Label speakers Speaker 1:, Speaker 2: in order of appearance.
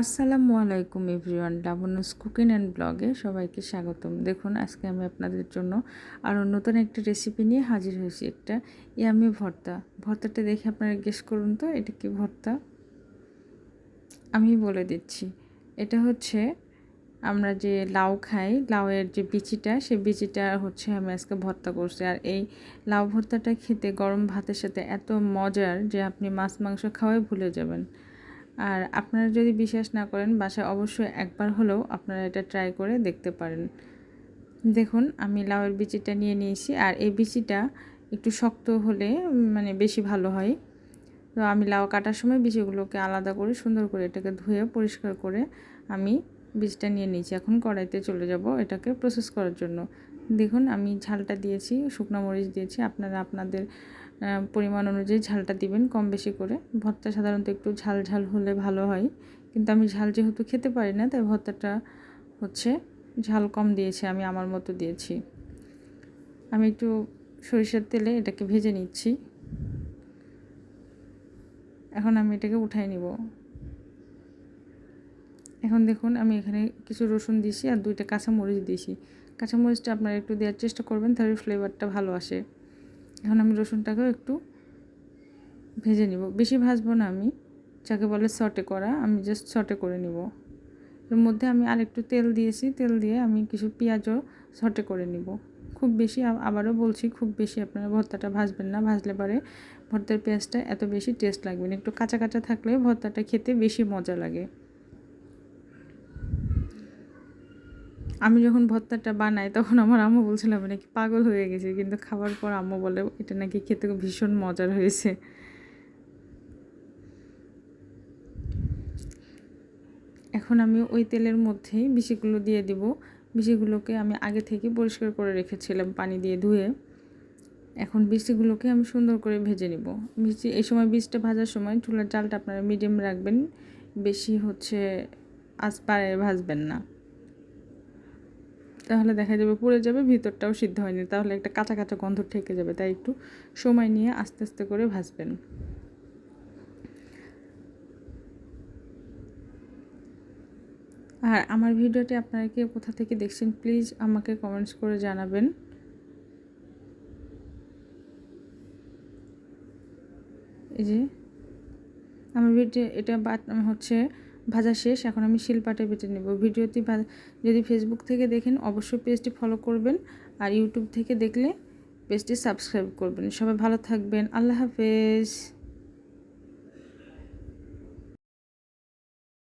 Speaker 1: আসসালামু আলাইকুম everyone Labanya's cooking and ব্লগে সবাইকে স্বাগতম। দেখুন, আজকে আমি আপনাদের জন্য আরও নতুন একটা রেসিপি নিয়ে হাজির হয়েছি একটা ইয়ামি ভর্তা। ভর্তাটা দেখে আপনারা গেস করুন তো, এটা কি ভর্তা? আমি বলে দিচ্ছি, এটা হচ্ছে আমরা যে লাউ খাই, লাউয়ের যে বিচিটা, সেই বিচিটা হচ্ছে আমি আজকে ভর্তা করছি। আর এই লাউ ভর্তাটা খেতে গরম ভাতের সাথে এত মজার যে আপনি মাছ, মাংস খাওয়াই ভুলে যাবেন। আর আপনারা যদি বিশ্বাস না করেন, বাসায় অবশ্যই একবার হলেও আপনারা এটা ট্রাই করে দেখতে পারেন। দেখুন, আমি লাউয়ের বিচিটা নিয়ে নিয়েছি, আর এই বিচিটা একটু শক্ত হলে মানে বেশি ভালো হয়। তো আমি লাউ কাটার সময় বিচিগুলোকে আলাদা করে সুন্দর করে এটাকে ধুয়ে পরিষ্কার করে আমি বীজটা নিয়ে নিয়েছি। এখন কড়াইতে চলে যাব এটাকে প্রসেস করার জন্য। দেখুন, আমি ঝালটা দিয়েছি, শুকনো মরিচ দিয়েছি। আপনারা আপনাদের পরিমাণ অনুযায়ী ঝালটা দিবেন, কম বেশি করে। ভর্তা সাধারণত একটু ঝাল ঝাল হলে ভালো হয়। কিন্তু আমি ঝাল যেহেতু খেতে পারি না, তাই ভর্তাটা হচ্ছে ঝাল কম দিয়েছি, আমি আমার মতো দিয়েছি। আমি একটু সরিষার তেলে এটাকে ভেজে নিচ্ছি। এখন আমি এটাকে উঠাই নিব। এখন দেখুন, আমি এখানে কিছু রসুন দিয়েছি আর দুইটা কাঁচামরিচ দিয়েছি। কাঁচামরিচটা আপনারা একটু দেওয়ার চেষ্টা করবেন, তাহলে ফ্লেভারটা ভালো আসে। এখন আমি রসুনটাকেও একটু ভেজে নিব। বেশি ভাজবো না আমি। যাকে বলে সটে করা, আমি জাস্ট সটে করে নিব। এর মধ্যে আমি আর একটু তেল দিয়েছি। তেল দিয়ে আমি কিছু পেঁয়াজও সটে করে নিব। খুব বেশি আবারও বলছি, খুব বেশি আপনারা ভর্তাটা ভাজবেন না। ভাজলে পরে ভর্তার পেঁয়াজটা এত বেশি টেস্ট লাগবে না। একটু কাঁচা কাঁচা থাকলে ভর্তাটা খেতে বেশি মজা লাগে। আমি যখন ভর্তাটা বানাই, তখন আমার আম্মু বলছিলাম নাকি পাগল হয়ে গেছে। কিন্তু খাবার পর আম্মু বলে, এটা নাকি খেতে ভীষণ মজার হয়েছে। এখন আমি ওই তেলের মধ্যেই বিচিগুলো দিয়ে দিব। বিচিগুলোকে আমি আগে থেকে পরিষ্কার করে রেখেছিলাম পানি দিয়ে ধুয়ে। এখন বিচিগুলোকে আমি সুন্দর করে ভেজে নিব। বিচি এই সময় বীজটা ভাজার সময় চুলার চালটা আপনারা মিডিয়াম রাখবেন। বেশি হচ্ছে আজ পাড়ে ভাজবেন না। তাহলে দেখা যাবে পুড়ে যাবে, ভিতরটাও সিদ্ধ হয়নি। তাহলে একটা কাঁচা কাঁচা গন্ধ ঠেকে যাবে, তাই একটু সময় নিয়ে আস্তে আস্তে করে ভাজবেন। আর আমার ভিডিওটি আপনারা কি কোথা থেকে দেখছেন, প্লিজ আমাকে কমেন্টস করে জানাবেন। এই যে, আমার ভিডিও, এটা হচ্ছে ভাজা শেষ, এখন আমি শিলপাটে বেটে নেব। ভিডিওটি যদি ফেসবুক থেকে দেখেন, অবশ্যই পেজটি ফলো করবেন আর ইউটিউব থেকে দেখলে পেজটি সাবস্ক্রাইব করবেন। সবাই ভালো থাকবেন। আল্লাহ হাফেজ।